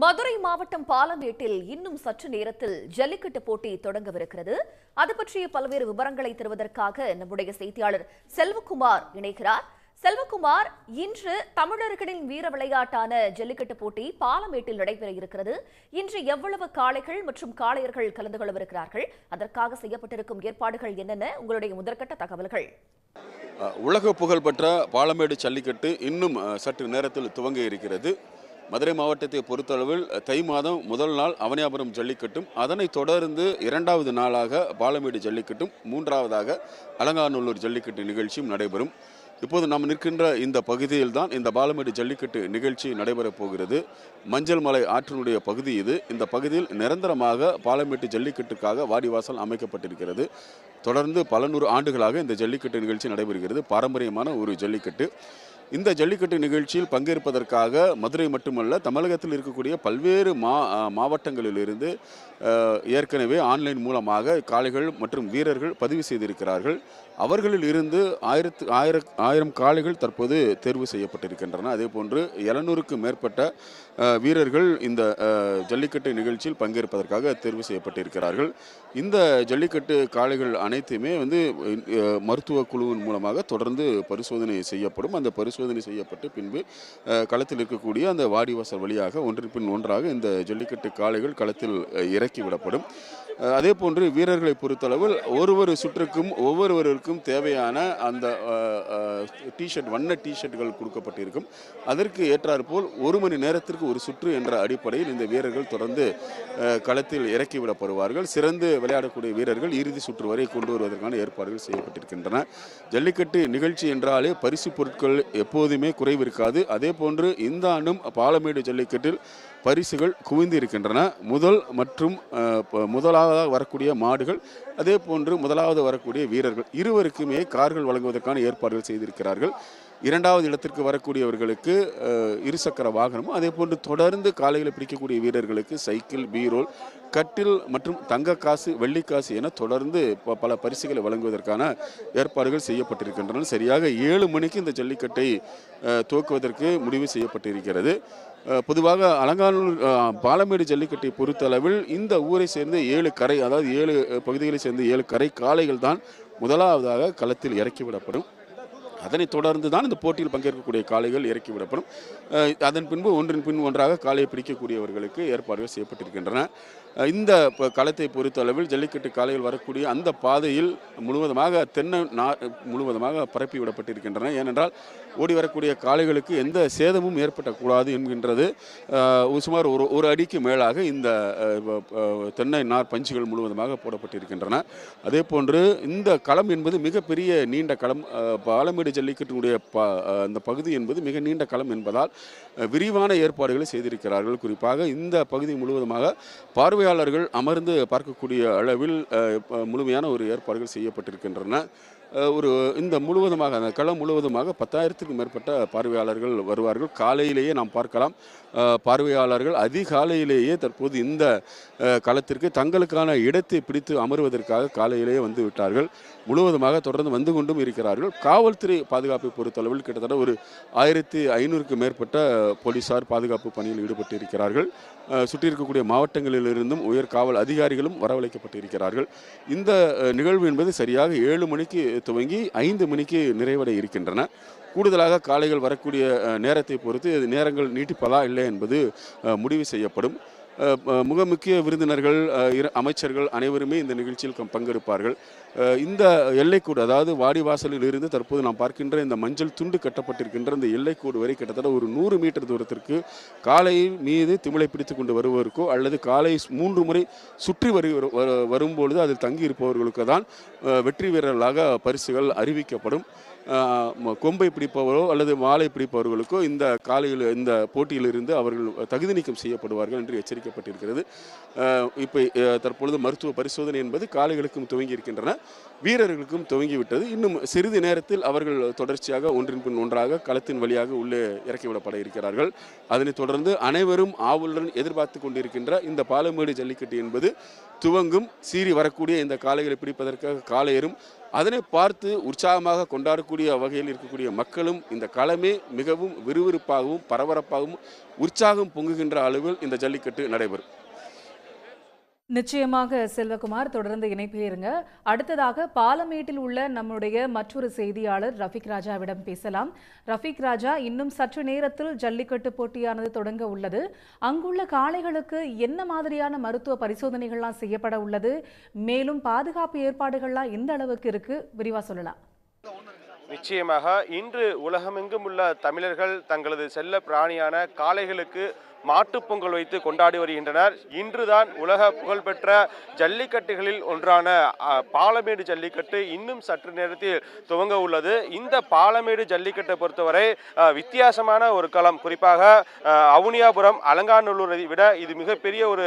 மதுரை மாவட்டம் பாலமேட்டில் இன்னும் சற்று நேரத்தில் ஜல்லிக்கட்டு போட்டி தொடங்கவிருக்கிறது. அது பற்றிய பல்வேறு விவரங்களை தருவதற்காக நம்முடைய செய்தியாளர் செல்வகுமார் இணைகிறார். செல்வகுமார் இன்று தமிழர்களின் வீர விளையாட்டான ஜல்லிக்கட்டு போட்டி பாலமேட்டில் நடைபெற இருக்கிறது. இன்று எவ்வளவு காளைகள் மற்றும் காளையர்கள் கலந்து கொள்ளவிருக்கிறார்கள்? அதற்காக செய்யப்பட்டிருக்கும் ஏற்பாடுகள் என்னென்ன? உங்களுடைய முதற்கட்ட தகவல்கள். உலக புகழ்பெற்ற பாலமேடு ஜல்லிக்கட்டு இன்னும் சற்று நேரத்தில் துவங்க இருக்கிறது. மதுரை மாவட்டத்தை பொறுத்தளவில் தை மாதம் முதல் நாள் அவனியாபுரம் ஜல்லிக்கட்டும் அதனைத் தொடர்ந்து இரண்டாவது நாளாக பாலமேடு ஜல்லிக்கட்டும் மூன்றாவதாக அலங்காநல்லூர் ஜல்லிக்கட்டு நிகழ்ச்சியும் நடைபெறும். இப்போது நாம் நிற்கின்ற இந்த பகுதியில் தான் இந்த பாலமேடு ஜல்லிக்கட்டு நிகழ்ச்சி நடைபெறப் போகிறது. மஞ்சள் மலை ஆற்றினுடைய பகுதி இது. இந்த பகுதியில் நிரந்தரமாக பாலமேட்டு ஜல்லிக்கட்டுக்காக வாடிவாசல் அமைக்கப்பட்டிருக்கிறது. தொடர்ந்து பல நூறு ஆண்டுகளாக இந்த ஜல்லிக்கட்டு நிகழ்ச்சி நடைபெறுகிறது. பாரம்பரியமான ஒரு ஜல்லிக்கட்டு. இந்த ஜல்லிக்கட்டு நிகழ்ச்சியில் பங்கேற்பதற்காக மதுரை மட்டுமல்ல தமிழகத்தில் இருக்கக்கூடிய பல்வேறு மா மாவட்டங்களிலிருந்து ஏற்கனவே ஆன்லைன் மூலமாக காளைகள் மற்றும் வீரர்கள் பதிவு செய்திருக்கிறார்கள். அவர்களில் இருந்து ஆயிரத்து ஆயிர ஆயிரம் காளைகள் தற்போது தேர்வு செய்யப்பட்டிருக்கின்றன. அதே போன்று எழுநூறுக்கு மேற்பட்ட வீரர்கள் இந்த ஜல்லிக்கட்டு நிகழ்ச்சியில் பங்கேற்பதற்காக தேர்வு செய்யப்பட்டிருக்கிறார்கள். இந்த ஜல்லிக்கட்டு காளைகள் அனைத்துமே வந்து மருத்துவ குழுவின் மூலமாக தொடர்ந்து பரிசோதனை செய்யப்படும். அந்த பரிசோதனை செய்யப்பட்டு பின்பு களத்தில் இருக்கக்கூடிய அந்த வாடிவாசல் வழியாக ஒன்றின் பின் ஒன்றாக இந்த ஜல்லிக்கட்டு காளைகள் களத்தில் இறக்கிவிடப்படும். இறக்கி விடப்படும் அதே போன்று வீரர்களை பொறுத்தளவில் ஒவ்வொரு சுற்றுக்கும் ஒவ்வொருவருக்கும் தேவையான அந்த டிஷர்ட் வண்ண டிஷர்ட்கள் கொடுக்கப்பட்டிருக்கும். அதற்கு ஏற்றாற்போல் ஒரு மணி நேரத்திற்கு ஒரு சுற்று என்ற அடிப்படையில் இந்த வீரர்கள் தொடர்ந்து களத்தில் இறக்கி விடப்படுவார்கள். சிறந்து விளையாடக்கூடிய வீரர்கள் இறுதி சுற்று வரை கொண்டு வருவதற்கான ஏற்பாடுகள் செய்யப்பட்டிருக்கின்றன. ஜல்லிக்கட்டு நிகழ்ச்சி என்றாலே பரிசு பொருட்கள் எப்போதுமே குறைவு இருக்காது அதே போன்று இந்த ஆண்டும் பாலமேடு ஜல்லிக்கட்டில் பரிசுகள் குவிந்து இருக்கின்றன முதல் மற்றும் முதலாவதாக வரக்கூடிய மாடுகள் அதே போன்று முதலாவது வரக்கூடிய வீரர்கள். இருவருக்குமே கார்கள் வழங்குவதற்கான ஏற்பாடுகள் செய்திருக்கிறார்கள். இரண்டாவது இடத்திற்கு வரக்கூடியவர்களுக்கு இருசக்கர வாகனமும் அதே போன்று தொடர்ந்து காலையில் பிடிக்கக்கூடிய வீரர்களுக்கு சைக்கிள் பீரோல் கட்டில் மற்றும் தங்க காசு வெள்ளிக்காசு என தொடர்ந்து ப- பல பரிசுகளை வழங்குவதற்கான ஏற்பாடுகள் செய்யப்பட்டிருக்கின்றன. சரியாக ஏழு மணிக்கு இந்த ஜல்லிக்கட்டை துவக்குவதற்கு முடிவு செய்யப்பட்டிருக்கிறது. பொதுவாக அலங்காநல்லூர் பாலமேடு ஜல்லிக்கட்டை பொறுத்தளவில் இந்த ஊரை சேர்ந்த ஏழு கரை அதாவது ஏழு பகுதிகளை சேர்ந்த ஏழு கரை காளைகள் தான் முதலாவதாக களத்தில் இறக்கிவிடப்படும் அதனைத் தொடர்ந்து தான் இந்த போட்டியில் பங்கேற்கக்கூடிய காளைகள் இறக்கி விடப்படும். அதன் பின்பு ஒன்றின் பின் ஒன்றாக காளையை பிடிக்கக்கூடியவர்களுக்கு ஏற்பாடுகள் செய்யப்பட்டிருக்கின்றன. இந்த களத்தை களத்தை பொறுத்தளவில் ஜல்லிக்கட்டு காளைகள் வரக்கூடிய அந்த பாதையில் முழுவதுமாக தென்னை நா முழுவதுமாக பரப்பி விடப்பட்டிருக்கின்றன. ஏனென்றால் ஓடி வரக்கூடிய காளைகளுக்கு எந்த சேதமும் ஏற்படக்கூடாது என்கின்றது. ஒரு சுமார் ஒரு ஒரு அடிக்கு மேலாக இந்த தென்னை நார் பஞ்சுகள் முழுவதுமாக போடப்பட்டிருக்கின்றன. அதே போன்று இந்த களம் என்பது மிகப்பெரிய நீண்ட களம். பாலமேடு பாலமேடு ஜல்லிக்கட்டினுடைய ப அந்த பகுதி என்பது மிக நீண்ட களம் என்பதால் விரிவான ஏற்பாடுகளை செய்திருக்கிறார்கள். குறிப்பாக இந்த பகுதி முழுவதுமாக பார்வையாளர்கள் அமர்ந்து பார்க்கக்கூடிய அளவில் அஹ், முழுமையான ஒரு ஏற்பாடுகள் செய்யப்பட்டிருக்கின்றன. ஒரு இந்த முழுவதுமாக அந்த களம் முழுவதுமாக பத்தாயிரத்துக்கும் மேற்பட்ட பார்வையாளர்கள் வருவார்கள். காலையிலேயே நாம் பார்க்கலாம். பார்வையாளர்கள் அதிகாலையிலேயே தற்போது இந்த களத்திற்கு தங்களுக்கான இடத்தை பிடித்து அமர்வதற்காக காலையிலேயே வந்து விட்டார்கள். முழுவதுமாக தொடர்ந்து வந்து கொண்டும் இருக்கிறார்கள். காவல்துறை பாதுகாப்பை பொறுத்தளவில் கிட்டத்தட்ட ஒரு ஆயிரத்தி ஐநூறுக்கு மேற்பட்ட போலீசார் பாதுகாப்பு பணியில் ஈடுபட்டு இருக்கிறார்கள் சுற்றி இருக்கக்கூடிய மாவட்டங்களிலிருந்தும் உயர் காவல் அதிகாரிகளும் வரவழைக்கப்பட்டிருக்கிறார்கள். இந்த நிகழ்வு என்பது சரியாக ஏழு மணிக்கு துவங்கி ஐந்து மணிக்கு நிறைவடைய இருக்கின்றன. கூடுதலாக காளைகள் வரக்கூடிய நேரத்தை பொறுத்து நேரங்கள் நீட்டிப்பதா இல்லை என்பது முடிவு செய்யப்படும். மிக முக்கிய விருந்தினர்கள் இரு- அமைச்சர்கள் அனைவருமே இந்த நிகழ்ச்சியில் பங்கெடுப்பார்கள். இந்த எல்லைக்கூடு அதாவது வாடிவாசலில் இருந்து தற்போது நாம் பார்க்கின்ற இந்த மஞ்சள் துண்டு கட்டப்பட்டிருக்கின்ற இந்த எல்லைக்கூடு வரை கிட்டத்தட்ட ஒரு நூறு மீட்டர் தூரத்திற்கு காளையின் மீது திமிழை பிடித்து கொண்டு வருவதற்கோ அல்லது காலை மூன்று முறை சுற்றி வரு வரும்பொழுது அதில் தங்கி இருப்பவர்களுக்கு தான் வெற்றி வீரர்களாக பரிசுகள் அறிவிக்கப்படும். கொம்பை பிடிப்பவரோ அல்லது வாளை பிடிப்பவர்களுக்கோ இந்த காலையில் இந்த போட்டியிலிருந்து அவர்கள் தகுதி நீக்கம் செய்யப்படுவார்கள் என்று எச்சரிக்கப்பட்டிருக்கிறது. இப்போ தற்பொழுது மருத்துவ பரிசோதனை என்பது காளைகளுக்கும் துவங்கி இருக்கின்றன வீரர்களுக்கும் துவங்கிவிட்டது. இன்னும் சிறிது நேரத்தில் அவர்கள் தொடர்ச்சியாக ஒன்றின் பின் ஒன்றாக களத்தின் வழியாக உள்ளே இறக்கிவிடப்பட இருக்கிறார்கள். அதனைத் தொடர்ந்து அனைவரும் ஆவலுடன் எதிர்பார்த்து கொண்டிருக்கின்ற இந்த பாலமேடு ஜல்லிக்கட்டு என்பது துவங்கும் சீறி வரக்கூடிய இந்த காளைகளை பிடிப்பதற்காக காளையரும் அதனை பார்த்து உற்சாகமாக கொண்டாடக்கூடிய வகையில் இருக்கக்கூடிய மக்களும் இந்த களமே மிகவும் விறுவிறுப்பாகவும் பரபரப்பாகவும் உற்சாகம் பொங்குகின்ற அளவில் இந்த ஜல்லிக்கட்டு நடைபெறும். நிச்சயமாக செல்வகுமார் தொடர்ந்து இணைப்பில் இருங்க. அடுத்ததாக பாலமேட்டில் உள்ள நம்முடைய மற்றொரு செய்தியாளர் ரஃபிக் ராஜாவிடம் பேசலாம். ரஃபிக் ராஜா இன்னும் சற்று நேரத்தில் ஜல்லிக்கட்டு போட்டியானது தொடங்க உள்ளது. அங்குள்ள காளைகளுக்கு என்ன மாதிரியான மருத்துவ பரிசோதனைகள்லாம் செய்யப்பட உள்ளது? மேலும் பாதுகாப்பு ஏற்பாடுகள்லாம் எந்த அளவுக்கு இருக்கு? விரிவா சொல்லலாம். நிச்சயமாக இன்று உலகமெங்கும் உள்ள தமிழர்கள் தங்களது செல்ல பிராணியான காளைகளுக்கு மாட்டுப் பொங்கல் வைத்து கொண்டாடி வருகின்றனர். இன்றுதான் உலக புகழ்பெற்ற ஜல்லிக்கட்டுகளில் ஒன்றான பாலமேடு ஜல்லிக்கட்டு இன்னும் சற்று நேரத்தில் துவங்க உள்ளது. இந்த பாலமேடு ஜல்லிக்கட்டை பொறுத்தவரை வித்தியாசமான ஒரு களம். குறிப்பாக அவுனியாபுரம் அலங்காநல்லூரை விட இது மிகப்பெரிய ஒரு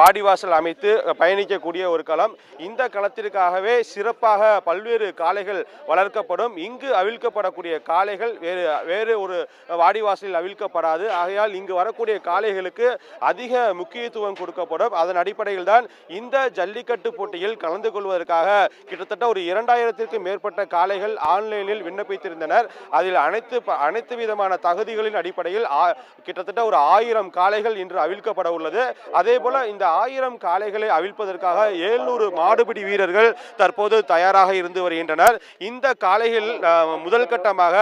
வாடிவாசல் அமைத்து பயணிக்கக்கூடிய ஒரு களம். இந்த களத்திற்காகவே சிறப்பாக பல்வேறு காளைகள் வளர்க்கப்படும். இங்கு அவிழ்க்கப்படக்கூடிய காளைகள் வேறு வேறு ஒரு வாடிவாசலில் அவிழ்க்கப்படாது. ஆகையால் இங்கு வரக்கூடிய காளைகளுக்கு அதிக முக்கியத்துவம் கொடுக்கப்படும். அதன் அடிப்படையில் தான் இந்த ஜல்லிக்கட்டு போட்டியில் கலந்து கொள்வதற்காக கிட்டத்தட்ட ஒரு இரண்டாயிரத்திற்கும் மேற்பட்ட காளைகள் ஆன்லைனில் விண்ணப்பித்திருந்தனர். அதில் அனைத்து ப- அனைத்து விதமான தகுதிகளின் அடிப்படையில் கிட்டத்தட்ட ஒரு ஆயிரம் காளைகள் இன்று அவிழ்க்கப்பட உள்ளது. அதே போல இந்த ஆயிரம் காளைகளை அவிழ்ப்பதற்காக ஏழ்நூறு மாடுபிடி வீரர்கள் தற்போது தயாராக இருந்து வருகின்றனர். இந்த காளைகள் முதல் கட்டமாக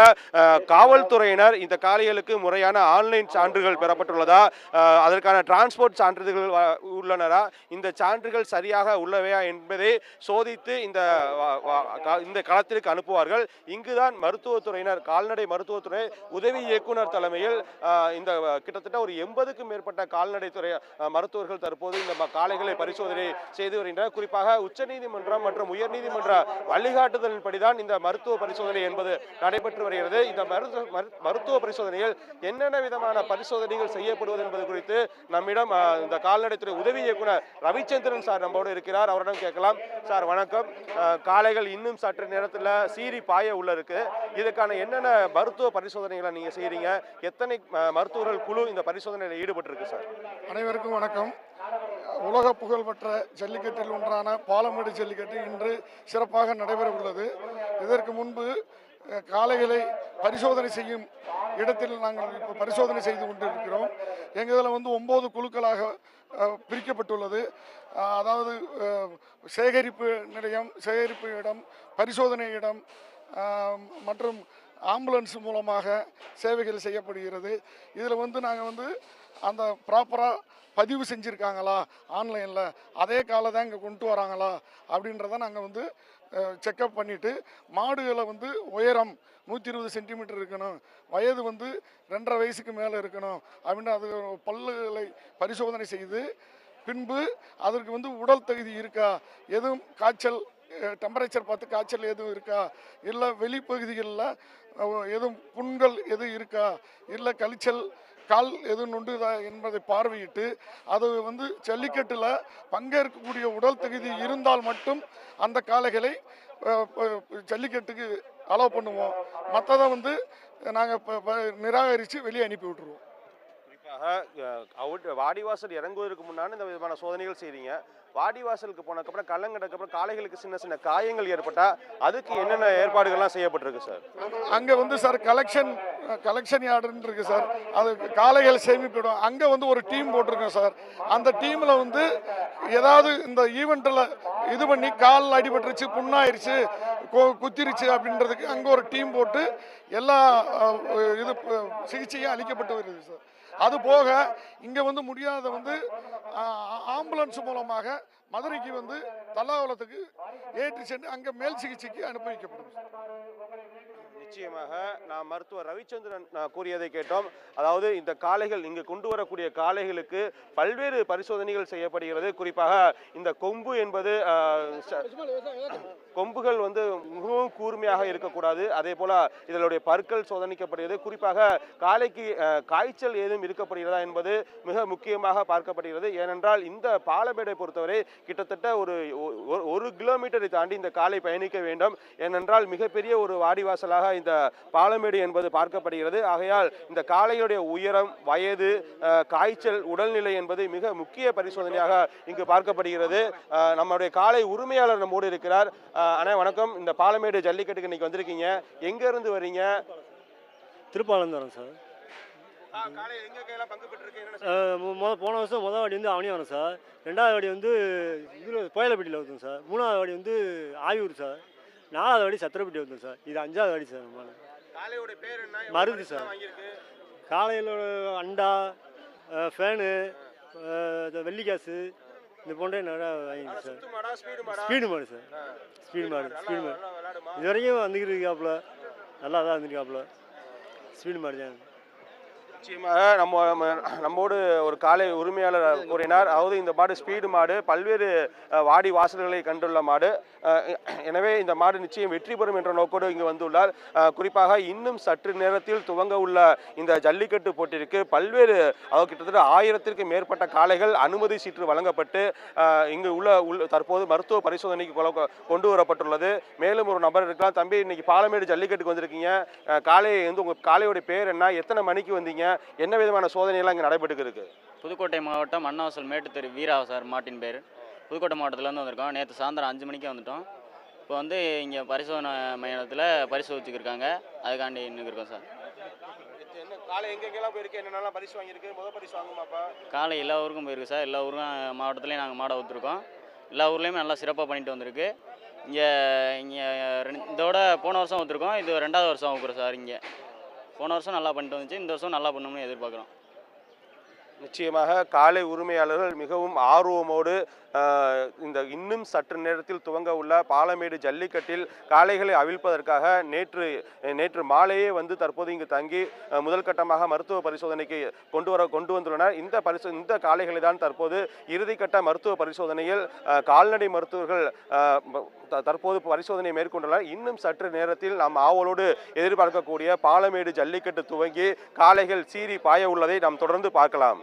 காவல்துறையினர் இந்த காளைகளுக்கு முறையான ஆன்லைன் சான்றுகள் பெறப்பட்டுள்ளதா அஹ், அதற்கான டிரான்ஸ்போர்ட் சான்றிதழ்கள் உள்ளனரா? இந்த சான்றுகள் சரியாக உள்ளவையா என்பதை சோதித்து இந்த க- இந்த களத்திற்கு அனுப்புவார்கள். இங்குதான் மருத்துவத்துறையினர் கால்நடை மருத்துவத்துறை உதவி இயக்குனர் தலைமையில் இந்த கிட்டத்தட்ட ஒரு எண்பதுக்கும் மேற்பட்ட கால்நடைத்துறை மருத்துவர்கள் தற்போது இந்த காளைகளை பரிசோதனை செய்து வருகின்றனர். குறிப்பாக உச்சநீதிமன்றம் மற்றும் உயர்நீதிமன்ற வழிகாட்டுதலின்படிதான் இந்த மருத்துவ பரிசோதனை என்பது நடைபெற்று வருகிறது. இந்த மருத்துவ மருத்துவ பரிசோதனையில் என்னென்ன விதமான பரிசோதனைகள் செயல்படுவது என்பது குறித்து நம்மிடம் இந்த கால்நடைத்துறை உதவி இயக்குனர் ரவிச்சந்திரன் சார் நம்மோடு இருக்கிறார். அவரிடம் கேட்கலாம். சார் வணக்கம். காளைகள் இன்னும் சற்று நேரத்தில் சீறி பாய உள்ள இருக்கு. இதுக்கான என்னென்ன மருத்துவ பரிசோதனைகளை நீங்க செய்கிறீங்க எத்தனை மருத்துவர்கள் குழு இந்த பரிசோதனையில் ஈடுபட்டிருக்கு சார்? அனைவருக்கும் வணக்கம். உலக புகழ்பெற்ற ஜல்லிக்கட்டில் ஒன்றான பாலமேடு ஜல்லிக்கட்டு இன்று சிறப்பாக நடைபெற உள்ளது இதற்கு முன்பு காளைகளை பரிசோதனை செய்யும் இடத்தில் நாங்கள் இப்போ பரிசோதனை செய்து கொண்டிருக்கிறோம். எங்கள் இதில் வந்து ஒம்பது குழுக்களாக பிரிக்கப்பட்டுள்ளது. அதாவது சேகரிப்பு நிலையம் சேகரிப்பு இடம் பரிசோதனை இடம் மற்றும் ஆம்புலன்ஸ் மூலமாக சேவைகள் செய்யப்படுகிறது. இதில் வந்து நாங்கள் வந்து அந்த ப்ராப்பராக பதிவு செஞ்சுருக்காங்களா ஆன்லைனில்? அதே காலை தான் இங்கே கொண்டு வராங்களா அப்படின்றத நாங்கள் வந்து செக்கப் பண்ணிவிட்டு மாடுகளை வந்து உயரம் நூற்றி இருபது சென்டிமீட்டர் இருக்கணும். வயது வந்து ரெண்டரை வயசுக்கு மேலே இருக்கணும். அப்படின்னு அது பல்லுகளை பரிசோதனை செய்து பின்பு அதற்கு வந்து உடல் தகுதி இருக்கா? எதுவும் காய்ச்சல் டெம்பரேச்சர் பார்த்து காய்ச்சல் எதுவும் இருக்கா? இல்லை வெளிப்பகுதிகளில் எதுவும் புண்கள் எதுவும் இருக்கா? இல்லை கழிச்சல் கால் எதுவும் நொண்டுதா என்பதை பார்வையிட்டு அது வந்து ஜல்லிக்கட்டில் பங்கேற்கக்கூடிய உடல் தகுதி இருந்தால் மட்டும் அந்த காளைகளை ஜல்லிக்கட்டுக்கு அலோவ் பண்ணுவோம். மற்றதை வந்து நாங்கள் நிராகரித்து வெளியே அனுப்பி விட்டுருவோம். குறிப்பாக அவுட் வாடிவாசல் இறங்குவதற்கு முன்னாடி இந்த விதமான சோதனைகள் செய்கிறீங்க வாடிவாசலுக்கு போனதுக்கப்புறம் கள்ளங்கடக்கப்புறம் காளைகளுக்கு சின்ன சின்ன காயங்கள் ஏற்பட்டால் அதுக்கு என்னென்ன ஏற்பாடுகள்லாம் செய்யப்பட்டிருக்கு சார்? அங்கே வந்து சார் கலெக்ஷன் கலெக்ஷன் யார்டுன்னு இருக்கு சார். அது காளைகள் சேமிப்பிடும் அங்கே வந்து ஒரு டீம் போட்டிருக்கோம் சார். அந்த டீமில் வந்து ஏதாவது இந்த ஈவெண்ட்டில் இது பண்ணி கால் அடிபட்டுருச்சு புண்ணாயிருச்சு கொ- குத்திருச்சு அப்படின்றதுக்கு அங்கே ஒரு டீம் போட்டு எல்லா இது சிகிச்சையும் அளிக்கப்பட்டு வருது சார். அது போக இங்கே வந்து முடியாத வந்து ஆம்புலன்ஸ் மூலமாக மதுரைக்கு வந்து தல்லாவலத்துக்கு ஏற்றி சென்று அங்கே மேல் சிகிச்சைக்கு அனுப்பி வைக்கப்படும் நிச்சயமாக நான் மருத்துவர் ரவிச்சந்திரன் நான் கூறியதை கேட்டோம். அதாவது இந்த காளைகள் இங்கு கொண்டு வரக்கூடிய காளைகளுக்கு பல்வேறு பரிசோதனைகள் செய்யப்படுகிறது. குறிப்பாக இந்த கொம்பு என்பது கொம்புகள் வந்து மிகவும் கூர்மையாக இருக்கக்கூடாது. அதே போல இதனுடைய பற்கள் சோதனைக்கப்படுகிறது. குறிப்பாக காளைக்கு காய்ச்சல் ஏதும் இருக்கப்படுகிறதா என்பது மிக முக்கியமாக பார்க்கப்படுகிறது. ஏனென்றால் இந்த பாலமேடை பொறுத்தவரை கிட்டத்தட்ட ஒரு ஒரு கிலோமீட்டரை தாண்டி இந்த காளை பயணிக்க வேண்டும். ஏனென்றால் மிகப்பெரிய ஒரு வாடிவாசலாக இந்த பாலமேடு என்பது பார்க்கப்படுகிறது. ஆகையால் இந்த காளையுடைய உயரம் வயது காய்ச்சல் உடல்நிலை என்பது மிக முக்கிய பரிசோதனையாக இங்கு பார்க்கப்படுகிறது. நம்முடைய காளை உரிமையாளர் நம்மோடு இருக்கிறார். அண்ணா வணக்கம். இந்த பாலமேடு ஜல்லிக்கட்டுக்கு இன்னைக்கு வந்திருக்கீங்க. எங்க இருந்து வர்றீங்க? திருப்பாலம் தரோம் சார் காளை எங்க கையில பங்கு பெற்றிருக்கீங்க? அஹ் மு- முத போன வருஷம் முதல் வாடி வந்து அவனி வரும் சார். ரெண்டாவது வாடி வந்து இதில் கோயிலப்பட்டியில் வருதுங்க சார். மூணாவது வாடி வந்து ஆயூர் சார். நாலாவது வாடி சத்திரப்பட்டி வருதுங்க சார். இது அஞ்சாவது வாடி சார் நம்ம காளையோட பேர் என்ன? எவ்வளவு மருது சார். காலையில் அண்டா ஃபேனு வெள்ளிக்காசு இந்த போன்ற நிறையா வாங்கிங்க சார். ஸ்பீடு மாடா. ஸ்பீடு மாடு சார். ஸ்பீடு மாடு நல்லா- ஸ்பீடு மாடு. நல்லா? இது வரைக்கும் வந்துக்கிட்டு இருக்காப்புல. நல்லா தான் வந்துருக்காப்புல. ஸ்பீடு மாடு தான். நிச்சயமாக நம்ம நம்ம- நம்மோடு ஒரு காலை உரிமையாளர் கூறினார். அதாவது இந்த மாடு ஸ்பீடு மாடு. பல்வேறு வாடி வாசல்களை கண்டுள்ள மாடு. எனவே இந்த மாடு நிச்சயம் வெற்றி பெறும் என்ற நோக்கோடு இங்கு வந்துள்ளார். குறிப்பாக இன்னும் சற்று நேரத்தில் துவங்க உள்ள இந்த ஜல்லிக்கட்டு போட்டிற்கு பல்வேறு அவர் கிட்டத்தட்ட ஆயிரத்திற்கு மேற்பட்ட காளைகள் அனுமதி சீற்று வழங்கப்பட்டு இங்கு உள்ள உள்ள தற்போது மருத்துவ பரிசோதனைக்கு கொண்டு வரப்பட்டுள்ளது. மேலும் ஒரு நபர் இருக்கலாம். தம்பி இன்னைக்கு பாலமேடு ஜல்லிக்கட்டுக்கு வந்திருக்கீங்க. காலையை வந்து உங்கள் காளையோட பேர் என்ன? எத்தனை மணிக்கு வந்தீங்க? என்ன விதமான சோதனையெல்லாம் இங்கே நடைபெற்று இருக்கு புதுக்கோட்டை மாவட்டம் அண்ணாவசல் மேட்டுத்தெரு வீரா சார் மாட்டின் பேர். புதுக்கோட்டை மாவட்டத்துலேருந்து வந்திருக்கோம். நேற்று சாயந்தரம் அஞ்சு மணிக்கு வந்துட்டோம். இப்போ வந்து இங்கே பரிசோதனை மையத்தில் பரிசோதிச்சுருக்காங்க அதுக்காண்டி இன்னும் இருக்கோம் சார் என்ன காளை எங்கெங்கெல்லாம் போயிருக்கு? என்னென்னலாம் பரிசு வாங்கியிருக்கு? முதல் பரிசு வாங்குமாப்பா? காலை எல்லா ஊருக்கும் போயிருக்கு சார். எல்லா ஊருக்கும் மாவட்டத்துலேயும் நாங்கள் மாடை ஊற்றுருக்கோம் எல்லா ஊர்லேயுமே நல்லா சிறப்பாக பண்ணிட்டு வந்திருக்கு. இங்கே இங்கே இதோட போன வருஷம் ஊற்றுருக்கோம் இது ரெண்டாவது வருஷம் ஊக்குறோம் சார் இங்கே. போன வருஷம் நல்லா பண்ணிட்டு வந்துச்சு. இந்த வருஷம் நல்லா பண்ணணும்னு எதிர்பார்க்குறோம். நிச்சயமாக காளை உரிமையாளர்கள் மிகவும் ஆர்வமோடு இந்த இன்னும் சற்று நேரத்தில் துவங்க உள்ள பாலமேடு ஜல்லிக்கட்டில் காளைகளை அவிழ்ப்பதற்காக நேற்று நேற்று மாலையே வந்து தற்போது இங்கு தங்கி முதல் கட்டமாக மருத்துவ பரிசோதனைக்கு கொண்டு வர கொண்டு வந்துள்ளனர். இந்த பரிசோ இந்த காளைகளை தான் தற்போது இறுதிக்கட்ட மருத்துவ பரிசோதனையில் கால்நடை மருத்துவர்கள் தற்போது பரிசோதனை மேற்கொண்டுள்ளனர். இன்னும் சற்று நேரத்தில் நாம் ஆவலோடு எதிர்பார்க்கக்கூடிய பாலமேடு ஜல்லிக்கட்டு துவங்கி காளைகள் சீறி பாய உள்ளதை நாம் தொடர்ந்து பார்க்கலாம்.